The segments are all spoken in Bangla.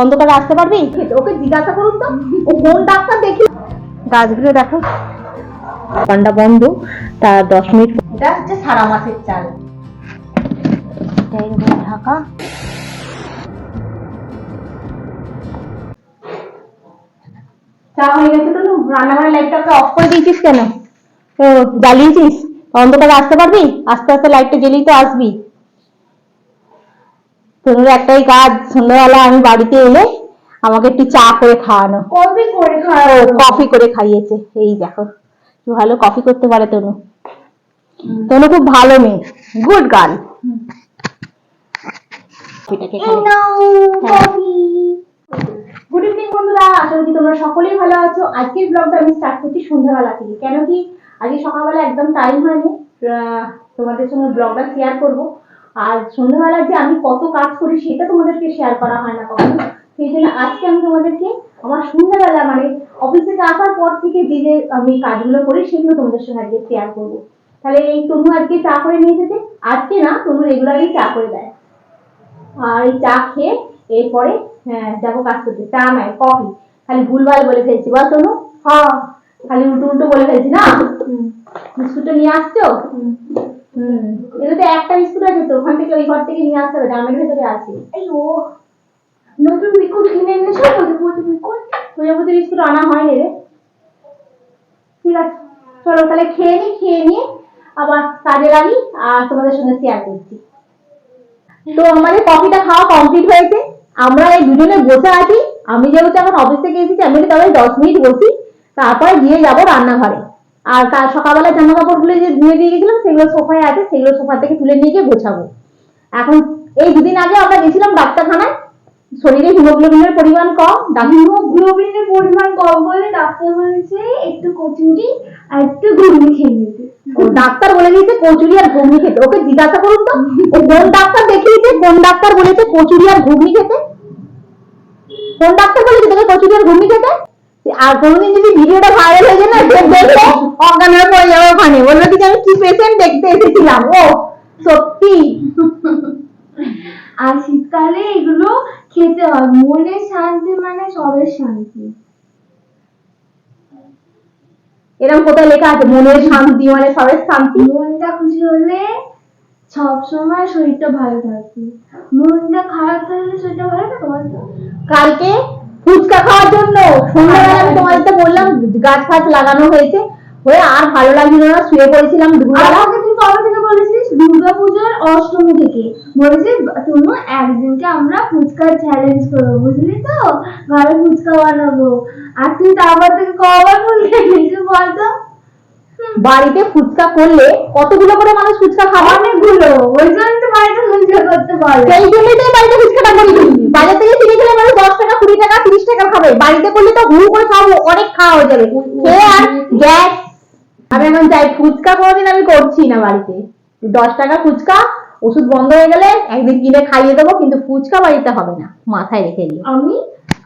অন্ধকারে আসতে পারবি? ওকে জিজ্ঞাসা করুন তো। ও কোন ডাক্তার দেখি গাছগুলো দেখো। ঠান্ডা বন্ধ তার দশ মিনিট এটা হচ্ছে সারা মাসের চাল। ঢাকা। চা হয়ে গেছে তো রান্নাঘরের লাইটটাকে অফ করে দিয়েছিস কেন? ও জ্বালিয়েছিস? অন্ধকারে আসতে পারবি? আস্তে আস্তে লাইটটা জ্বেলেই তো আসবি। তোর একটাই কাজ সন্ধ্যাবেলা আমি বাড়িতে এলে আমাকে একটু চা করে খাওয়ানো। কফি করে ও খাওয়া কফি করে খাইয়েছে। এই দেখো কি ভালো কফি করতে পারে তনু। তনু খুব ভালো মেয়ে। Good girl. গুড ইভিনিং বন্ধুরা আশা করি তোমরা সকলেই ভালো আছো। আজকের ব্লগটা আমি স্টার্ট করছি সন্ধ্যাবেলা থেকে। কেন কি? আজকে সকালবেলা একদম টাইম হয়নি। তোমাদের সঙ্গে ব্লগটা শেয়ার করব। আর সন্ধ্যাবেলা যে আমি কত কাজ করি সেটা তোমাদেরকে শেয়ার করা হয় না কখনো। সেই জন্য আজকে আমি তোমাদেরকে আমার সন্ধ্যাবেলা মানে অফিস থেকে আসার পর থেকে যে যে আমি কাজগুলো করি সেগুলো তোমাদের সঙ্গে আজকে শেয়ার করব। তাহলে এই তনু আজকে চা করে নিয়ে এসেছে। আজকে না তনু রেগুলারই চা করে দেয়। আর এই চা খেয়ে এরপরে হ্যাঁ যাব কাজ করতে। চা নয় কফি খালি ভুলভাল বলে ফেলছি। বল তনু। হ্যাঁ। খালি উল্টো উল্টো বলে ফেলছি না? বিস্কুটটা নিয়ে আসছো? হুম। এগুলোতে একটা বিস্কুট আছে তো ওখান থেকে ওই ঘর থেকে নিয়ে আসতে হবে ডামের ভেতরে আছে। এই ও নতুন বিকুট কিনে এনেছো? প্রজাপতি বিকুট প্রজাপতি বিস্কুট আনা হয়নি রে। ঠিক আছে চলো তাহলে খেয়ে নি খেয়ে নিয়ে আবার কাজে লাগি আর তোমাদের সঙ্গে শেয়ার করছি। তো আমাদের কফিটা খাওয়া কমপ্লিট হয়েছে। আমরা এই দুজনে বসে আছি। আমি যেহেতু এখন অফিস থেকে এসেছি আমি তবে দশ মিনিট বসি। তারপরে গিয়ে যাব রান্নাঘরে। আর কাল সকালবেলা জামা কাপড়গুলো যে ধুয়ে দিয়ে গেছিলাম, সেগুলো সোফায় আছে, সেগুলো সোফা থেকে তুলে নিয়ে গিয়ে গোছাবো। এখন এই দুদিন আগে আমরা গেছিলাম ডাক্তারখানায়। শরীরে হিমোগ্লোবিনের পরিমাণ কম, হিমোগ্লোবিনের পরিমাণ কম বলে ডাক্তার বলেছে, একটু কচুরি আর একটু ঘুগনি খেয়ে নিতে ডাক্তার বলে দিয়েছে কচুরি আর ঘুগনি খেতে। ওকে জিজ্ঞাসা করুন তো, ও কোন ডাক্তার দেখিয়েছে? কোন ডাক্তার বলেছে কচুরি আর ঘুগনি খেতে? কোন ডাক্তার বলেছে তোকে কচুরি আর ঘুগনি খেতে? আর কোনোদিন যদি ভিডিওটা ভাইরাল হয়ে যায় না দেখ দেখলে অজ্ঞান হয়ে পড়ে যাবে ওখানে। বলবে কি আমি কি পেশেন্ট দেখতে এসেছিলাম। ও সত্যি। আর শীতকালে এগুলো খেতে হয়। মনের শান্তি মানে সবের শান্তি। এরকম কোথায় লেখা আছে? মনের শান্তি মানে সবের শান্তি? মনটা খুশি হলে সব সময় শরীরটা ভালো থাকে। মনটা খারাপ থাকলে শরীরটা ভালো থাকে কালকে ফুচকা খাওয়ার জন্য। সন্ধ্যাবেলা আমি তোমাদেরকে বললাম গাছ ফাছ লাগানো হয়েছে। হয়ে আর ভালো লাগছিল না শুয়ে পড়েছিলাম আর দুপুরবেলা কবে থেকে বলেছিস দুর্গা অষ্টমী থেকে। বলেছিস তুমি একদিনকে আমরা চ্যালেঞ্জ করব বুঝলি তো? ঘরে ফুচকা বানাবো। আর তুই তারপর থেকে কবার বলতে? বলতো বাড়িতে ফুচকা করলে কতগুলো করে মানুষ ফুচকা খাবে? অনেকগুলো। ওই জন্য তো বাড়িতে ফুচকা করতে বলে। সেই জন্যই তো বাড়িতে ফুচকাটা করি। বাজার থেকে কিনে খেলে মানুষ দশ টাকা কুড়ি টাকা তিরিশ টাকা খাবে। বাড়িতে করলে তো হুড় করে খাব অনেক খাওয়া হয়ে যাবে। খেয়ে আর গ্যাস। আমি এখন চাই ফুচকা কোনোদিন আমি করছি না বাড়িতে। দশ টাকা ফুচকা ওষুধ বন্ধ হয়ে গেলে একদিন কিনে খাইয়ে দেবো কিন্তু ফুচকা বাড়িতে হবে না মাথায় রেখে দিও। আমি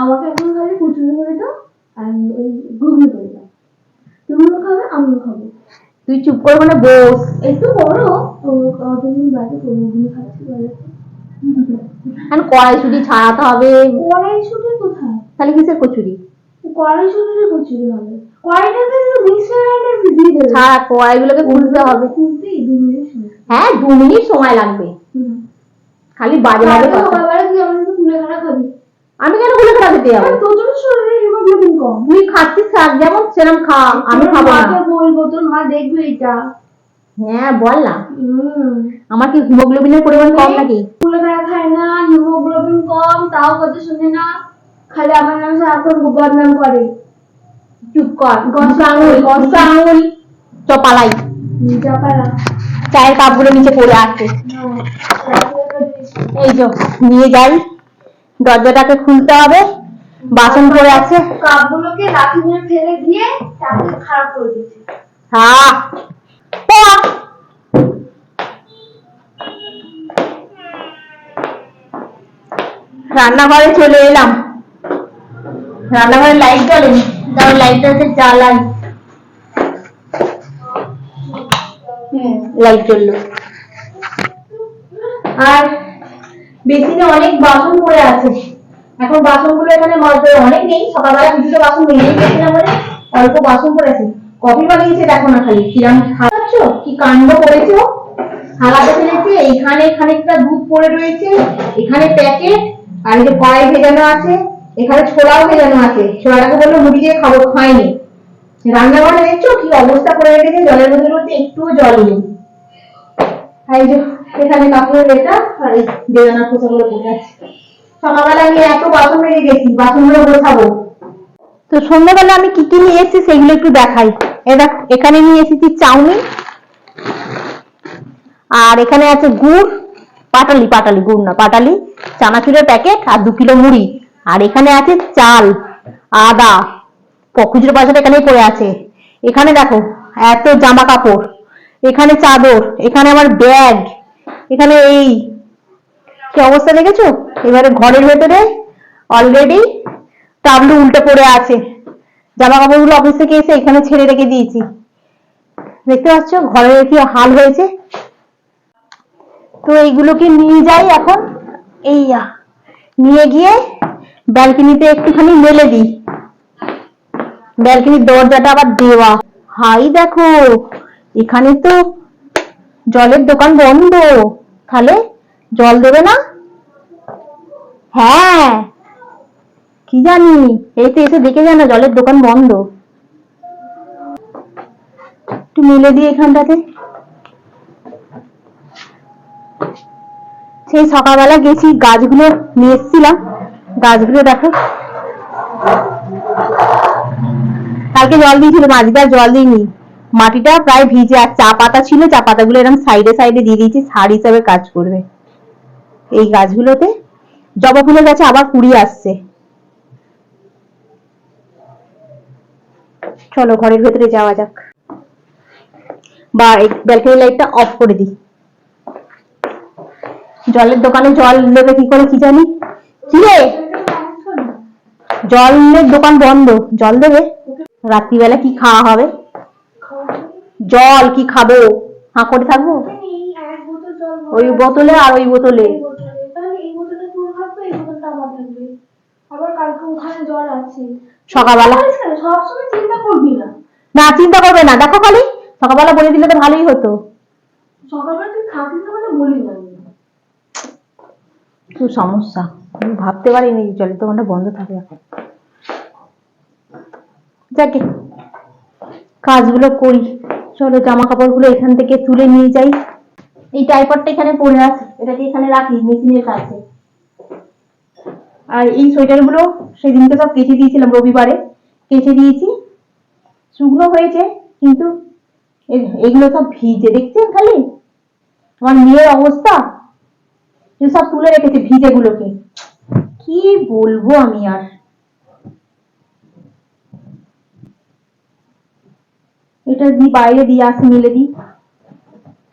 আমাকে এখন খালি কুচুরি করে দাও আর ওই ঘুগনি করে দাও। তুমিও খাবে আমিও খাব। তুই চুপ করে মানে বস। একটু বড় কতদিন বাড়িতে ঘুগনি খাচ্ছি বলে। এখন কড়াইশুটি ছাড়াতে হবে। কড়াইশুটি কোথায়? তাহলে কিসের কচুরি? কড়াইশুটির কচুরি হবে। কড়াইটাতে মিক্সার গ্রাইন্ডার দিয়ে দেবে। ছাড়া কড়াইগুলোকে খুলতে হবে। খুলতেই দু মিনিট হ্যাঁ দু মিনিট সময় লাগবে। খালি বাজে বাজে কথা। সকালবেলা তুই আমাদের কুলে খানা খাবি। আমি কেন খুলে খেলা দিতে যাব? তোর জন্য শরীরে হিমোগ্লোবিন কম। তুই খাচ্ছিস যেমন সেরকম খা আমি খাব না। বলব তোর মা দেখবে এটা। হ্যাঁ বল না। আমার কি হিমোগ্লোবিনের পরিমাণ কম নাকি? কুলে খানা খায় না হিমোগ্লোবিন কম তাও কথা শুনে না। খালি আমার নাম সারাক্ষণ বদনাম করে। চুপ কর গসা আঙুল গসা আঙুল। চপালাই যা পারা চায়ের কাপগুলো নিচে পড়ে আছে। এই যে নিয়ে যাই। দরজাটাকে খুলতে হবে। বাসন পড়ে আছে। কাপগুলোকে লাঠি মেরে ফেলে দিয়ে তাকে খারাপ করে দিয়েছে। হ্যাঁ রান্নাঘরে চলে এলাম। রান্নাঘরে লাইট জ্বলেনি তারপর লাইটটাতে জ্বালাই। লাইট জ্বললো। আর বেসিনে অনেক বাসন পড়ে আছে। এখন বাসনগুলো এখানে মধ্যে অনেক নেই, সকালবেলা কিছুটা বাসন মেজে গেছিলাম বলে অল্প বাসন পড়েছে। কফি বানিয়েছে, দেখো না খালি, কিরাম খাচ্ছ কি কাণ্ড করেছ? থালাতে ফেলেছে, এইখানে খানিকটা দুধ পড়ে রয়েছে, এখানে প্যাকেট আর এই যে কড়াই ভেজানো আছে, এখানে ছোলাও ভেজানো আছে, ছোলাটাকে বলল মুড়ি দিয়ে খাব খায়নি রান্না ঘরে দেখছ কি অবস্থা করে রেখেছে? জলের মধ্যে একটুও জল নেই। এই যে এখানে কাপড়ের এটা, আর এই খোসাগুলো পড়ে আছে। সকালবেলা আমি এত বাসন মেরে গেছি, বাসনগুলো গোছাবো। তো সন্ধ্যাবেলা আমি কি কি নিয়ে এসেছি সেগুলো একটু দেখাই। এ দেখ, এখানে নিয়ে এসেছি চাউমিন, আর এখানে আছে গুড়, পাটালি পাটালি, গুড় না, পাটালি। চানাচুরের প্যাকেট আর দু কিলো মুড়ি। আর এখানে আছে চাল, আদা, প- খুচরো পয়সাটা এখানেই পড়ে আছে। এখানে দেখো, এত জামা কাপড় এখানে চাদর, এখানে আমার ব্যাগ এখানে এই, কি অবস্থা দেখেছ? এবারে ঘরের ভেতরে অলরেডি টাবলু উল্টে পড়ে আছে। জামা কাপড়গুলো অফিস থেকে এসে এখানে ছেড়ে রেখে দিয়েছি। দেখতে পাচ্ছ, ঘরের কি হাল হয়েছে? তো এইগুলোকে নিয়ে যাই এখন। এই আ, নিয়ে গিয়ে ব্যালকনিতে একটুখানি মেলে দিই। ব্যালকনির দরজাটা আবার দেওয়া। হাই দেখো এখানে তো জলের দোকান বন্ধ। তাহলে জল দেবে না? হ্যাঁ। কি জানি এই তো এসে দেখে যায় না জলের দোকান বন্ধ। একটু মেলে দিই এখানটাতে। সেই সকালবেলা গেছি, গাছগুলো নিয়ে এসেছিলাম। গাছগুলো দেখো। কালকে জল দিয়েছিল আর জল দিইনি। মাটিটা প্রায় ভিজে, আর চা পাতা ছিল, চা পাতাগুলো এরকম সাইডে সাইডে দিয়ে দিয়েছি, সার হিসাবে কাজ করবে। এই গাছগুলোতে জবা ফুলের গাছে আবার কুড়ি আসছে। চলো, ঘরের ভেতরে যাওয়া যাক। বা, এই ব্যালকনি লাইটটা অফ করে দিই। জলের দোকানে জল নেবে কি করে কি জানি? কি রে? জলের দোকান বন্ধ। জল দেবে? রাত্রিবেলা কি খাওয়া হবে? জল কি খাব? হাঁ করে থাকব? ওই বোতলে আর ওই বোতলে। সকালবেলা? না, চিন্তা করবে না। দেখো খালি। সকালবেলা বলে দিলে তো ভালোই হতো। সকালবেলা তুই বলে না। খুব সমস্যা। আমি ভাবতে পারিনি যে জলের দোকানটা বন্ধ থাকবে। এখন যাকে, কাজগুলো করি। চলো জামা কাপড়গুলো এখান থেকে তুলে নিয়ে যাই। এই টাইপারটা এখানে পড়ে আছে। এটাকে এখানে রাখি, মেশিনের কাছে। আর এই সোয়েটারগুলো সেদিনকে সব কেচে দিয়েছিলাম রবিবারে। কেচে দিয়েছি। শুকনো হয়েছে, কিন্তু এগুলো সব ভিজে। দেখছেন খালি? আমার মেয়ের অবস্থা। সব তুলে রেখেছে ভিজে গুলোকে কি বলব আমি আর? এটা দি বাইরে দিয়ে আসি মিলে দিই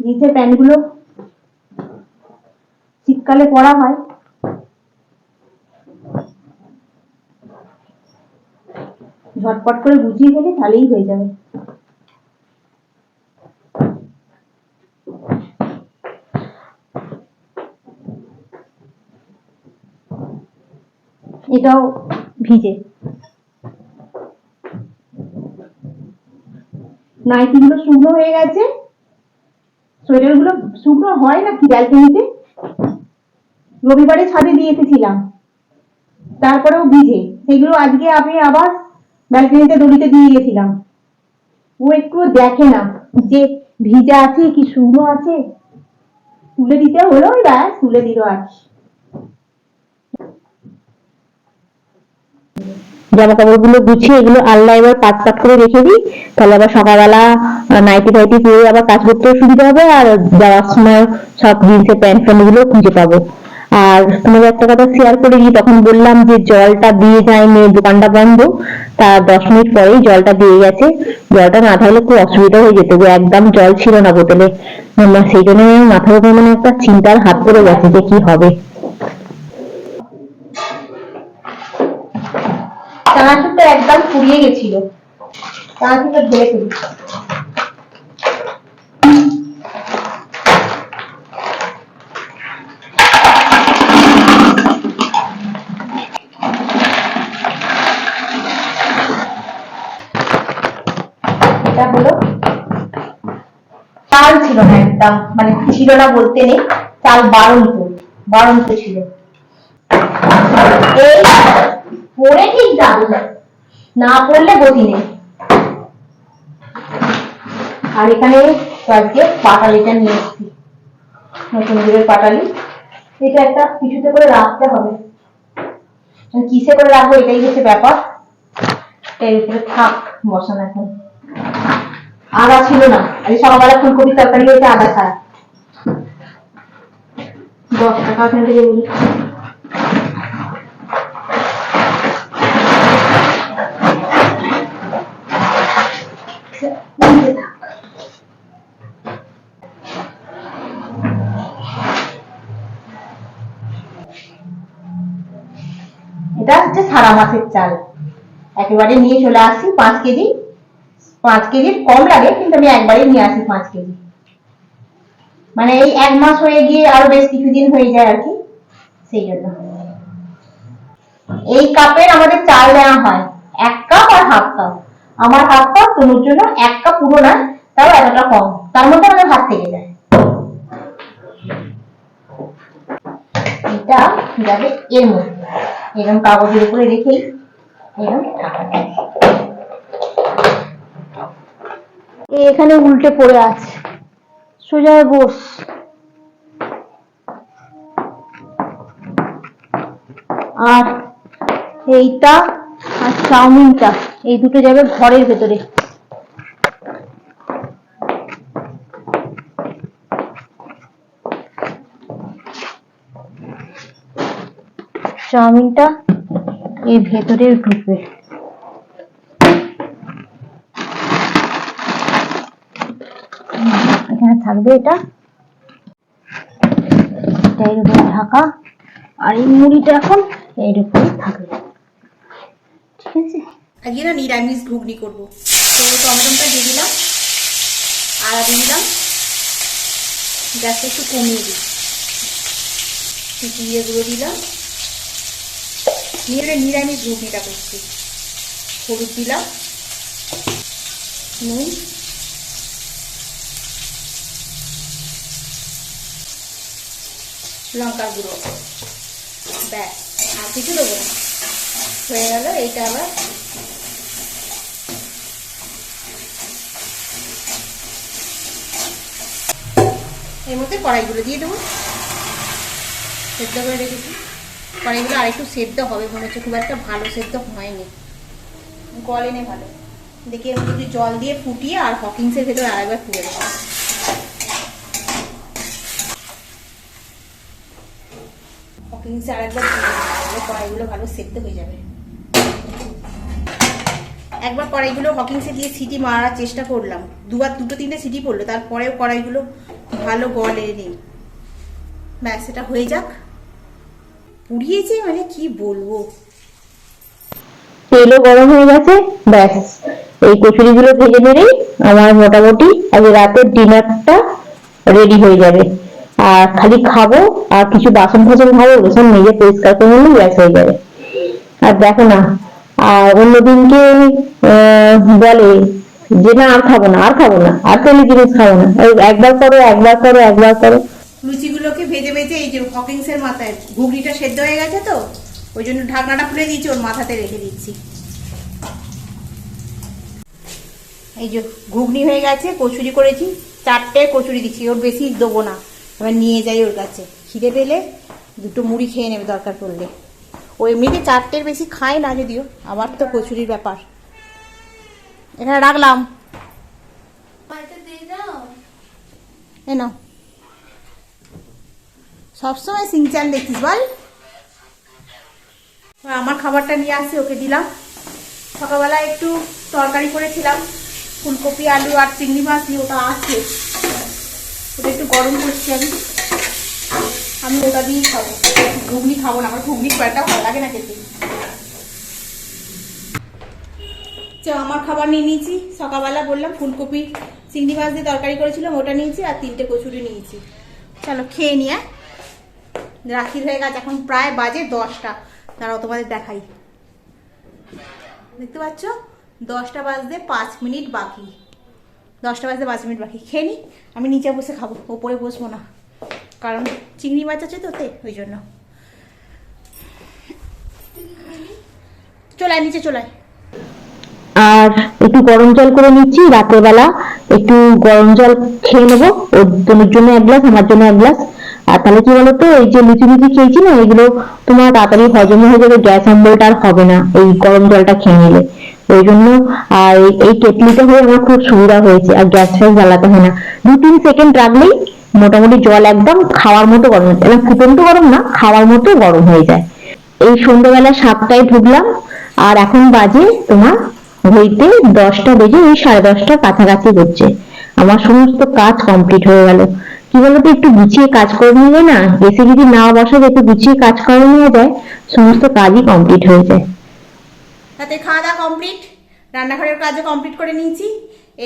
নিচে প্যান্টগুলো শীতকালে পরা হয়। ঝটপট করে গুছিয়ে ফেলি, তাহলেই হয়ে যাবে। এটাও ভিজে। শুকনো হয়ে গেছে। শুকনো হয় না কি ব্যালকনিতে? রবিবারে ছাদে দিয়ে এসেছিলাম। তারপরেও ভিজে। সেগুলো আজকে আমি আবার ব্যালকনিতে দড়িতে দিয়ে গেছিলাম। ও একটু দেখে না যে ভিজা আছে কি শুকনো আছে। তুলে দিতে হলো ব্যাস, তুলে দিল আর জামা কাপড়গুলো গুছিয়ে এগুলো আল্লাহ এবার পাট পাট করে রেখে দিই। তাহলে আবার সকালবেলা নাইটি টাইটি পরে আবার কাজ করতেও সুবিধা হবে আর যাওয়ার সময় সব জিন্সের প্যান্ট ফ্যান্টগুলো খুঁজে পাবো। আর তোমাদের একটা কথা শেয়ার করে দিই, তখন বললাম যে জলটা দিয়ে যায় যায়নি, দোকানটা বন্ধ। তার দশ মিনিট পরেই জলটা দিয়ে গেছে। জলটা না থাকলে খুব অসুবিধা হয়ে যেত গো একদম জল ছিল না বোতলে। সেই জন্য মাথার উপর মানে একটা চিন্তার হাত পড়ে গেছে যে কি হবে। একদম পুড়িয়ে গেছিল। ধরে ফেলি। এটা চাল ছিল না একদম মানে ছিল না বলতে নেই, চাল বারণ বারন্ত ছিল। এই পরে ঠিক যাবে না। পড়লে গতি নেই। আর এখানে আজকে পাটালিটা নিয়ে এসেছি। নতুন দুধের পাটালি। এটা একটা কিছুতে করে রাখতে হবে। কিসে করে রাখব এটাই হচ্ছে ব্যাপার। এর উপরে থাক, বসানো এখন। আদা ছিল না। আজ সকালবেলা ফুলকপির তরকারি হয়েছে, আদা ছাড়া। দশ টাকা ওখান থেকে বলি এটা হচ্ছে সারা মাসের চাল। একেবারে নিয়ে চলে আসি পাঁচ কেজি। পাঁচ কেজির কম লাগে, কিন্তু আমি একবারে নিয়ে আসি পাঁচ কেজি। মানে এই এক মাস হয়ে গিয়ে আরও বেশ কিছুদিন হয়ে যায় আর কি, সেই জন্য। এই কাপের আমাদের চাল নেওয়া হয় এক কাপ আর হাফ কাপ। আমার হাফ কাপ তনুর জন্য এক কাপ পুরো না তাও এতটা কম। তার মধ্যে আমাদের হাত থেকে যায়। এটা যাবে এর মধ্যে। এরকম কাগজের উপরে রেখেই এরকম ঢাকা। এখানে উল্টে পড়ে আছে। সোজায় বস আর এইটা আর চাউমিনটা, এই দুটো যাবে ঘরের ভেতরে। চাউমিনটা এর ভেতরে ঢুকবে। এখানে থাকবে এটা। এটা এর উপরে ঢাকা। আর এই মুড়িটা এখন এর থাকবে। ঠিক আছে? আজকে না নিরামিষ ঘুগনি করব। তো টমেটোটা দিয়ে দিলাম। আদা দিয়ে দিলাম। গ্যাসটা একটু কমিয়ে দিই গুঁড়ো দিলাম। নিয়ে নিরামিষ ঘুগনিটা করছি। হলুদ দিলাম, নুন। লঙ্কার গুঁড়ো। ব্যাস, আর কিছু দেবো হয়ে গেল, এইটা আবার। এর মধ্যে কড়াইগুলো দিয়ে দেবো। সেদ্ধ করে রেখেছি। কড়াইগুলো আরেকটু সেদ্ধ হবে, মনে হচ্ছে খুব একটা ভালো সেদ্ধ হয়নি। গলেনে ভালো। দেখি মধ্যে একটু জল দিয়ে ফুটিয়ে আর হকিংসের ভেতরে আরেকবার ফুটে দেবো। হকিংসে আরেকবার কড়াইগুলো ভালো সেদ্ধ হয়ে যাবে। একবার কড়াইগুলো হকিংসে দিয়ে সিটি মারার চেষ্টা করলাম। দুবার দুটো তিনটে সিটি পড়ল, তারপরেও কড়াইগুলো ভালো গলে নেই। ব্যাস, এটা হয়ে যাক। পুড়িয়েছে? মানে কি বলব? তেলও গরম হয়ে গেছে, ব্যাস। এই কচুরিগুলো ভেজে নিলেই আমার মোটামুটি আজ রাতের ডিনারটা রেডি হয়ে যাবে। আর খালি খাব, আর কিছু বাসন ফাসন খাব ওগুলো সব নিজে পরিষ্কার করে নিলে ব্যাস হয়ে যাবে। আর দেখো না, আর অন্যদিনকে বলে যে না, আর খাব না, আর খাব না, আর তেলের জিনিস খাব না। একবার করো একবার করো একবার করো। লুচিগুলোকে ভেজে ভেজে এই যে হকিংসের মাথায় ঘুগনিটা সেদ্ধ হয়ে গেছে তো ওই জন্য ঢাকনাটা খুলে দিয়েছি ওর মাথাতে রেখে দিচ্ছি। এই যে ঘুগনি হয়ে গেছে কচুরি করেছি চারটে কচুরি দিচ্ছি ওর বেশি দেবো না। এবার নিয়ে যাই ওর কাছে। খিদে পেলে দুটো মুড়ি খেয়ে নেবে দরকার পড়লে। ও এমনিতে চারটের বেশি খায় না যদিও আমার তো কচুরির ব্যাপার। এখানে রাখলাম। এ নাও। সবসময় সিংচান দেখিস বল। আমার খাবারটা নিয়ে আসি, ওকে দিলাম। সকালবেলা একটু তরকারি করেছিলাম, ফুলকপি, আলু আর চিংড়ি মাছ দিয়ে, ওটা আছে। ওটা একটু গরম করছি আমি। আমি ওটা দিয়েই খাব। ঘুগনি খাব না, আমার ঘুগনি একটা ভালো লাগে না খেতে। তো আমার খাবার নিয়ে নিয়েছি। সকালবেলা বললাম ফুলকপি, চিংড়ি মাছ দিয়ে তরকারি করেছিলাম, ওটা নিয়েছি আর তিনটে কচুরি নিয়েছি। চলো, খেয়ে নিয়ে রাখির হয়ে গেছে, এখন প্রায় বাজে দশটা। দাঁড়াও, তোমাদের দেখাই। দেখতে পাচ্ছ? দশটা বাজতে পাঁচ মিনিট বাকি। দশটা বাজতে পাঁচ মিনিট বাকি। খেয়ে নি? আমি নিচে বসে খাব, ওপরে বসবো না। কারণ চিংড়ি মাছ আছে তো তে, ওই জন্য। চলে নিচে চলে আর একটু গরম জল করে নিচ্ছি রাতের বেলা একটু গরম জল খেয়ে নেব। ওর জন্য এক গ্লাস, আমার জন্য এক গ্লাস। আর তাহলে কি বলতো, এই যে লুচি লুচি খেয়েছি না, এগুলো তোমার তাড়াতাড়ি হজম হয়ে যাবে, গ্যাস অম্বলটা আর হবে না, এই গরম জলটা খেয়ে নিলে। ওই জন্য, আর এই- কেটলিটা হয়ে আমার খুব সুবিধা হয়েছে, আর গ্যাস ফ্যাস জ্বালাতে হয় না। দু তিন সেকেন্ড রাখলেই মোটামুটি জল একদম খাওয়ার মতো গরম হয়ে এবার ফুটন্ত গরম না, খাওয়ার মতো গরম হয়ে যায়। এই সন্ধ্যাবেলা সাতটায় ঢুকলাম, আর এখন বাজে তোমার ঘড়িতে দশটা বেজে ওই সাড়ে দশটার কাছাকাছি হচ্ছে। আমার সমস্ত কাজ কমপ্লিট হয়ে গেল। কি বলতো, একটু গুছিয়ে কাজ করে নিলে না এসে যদি না বসে একটু গুছিয়ে কাজ করে নিয়ে যায়, সমস্ত কাজই কমপ্লিট হয়ে যায়। তাতে খাওয়া দাওয়া কমপ্লিট রান্নাঘরের কাজও কমপ্লিট করে নিয়েছি।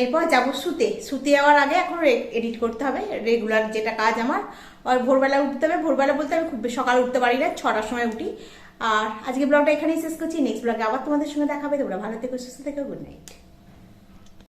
এরপর যাব শুতে। শুতে যাওয়ার আগে এখন এডিট করতে হবে রেগুলার যেটা কাজ আমার। আর ভোরবেলা উঠতে হবে। ভোরবেলা বলতে আমি খুব সকালে উঠতে পারি না, ছটার সময় উঠি। আর আজকে ব্লগটা এখানেই শেষ করছি। নেক্সট ব্লগে আবার তোমাদের সঙ্গে দেখাবে তোমরা ভালো থেকো, সুস্থ থেকো গুড নাইট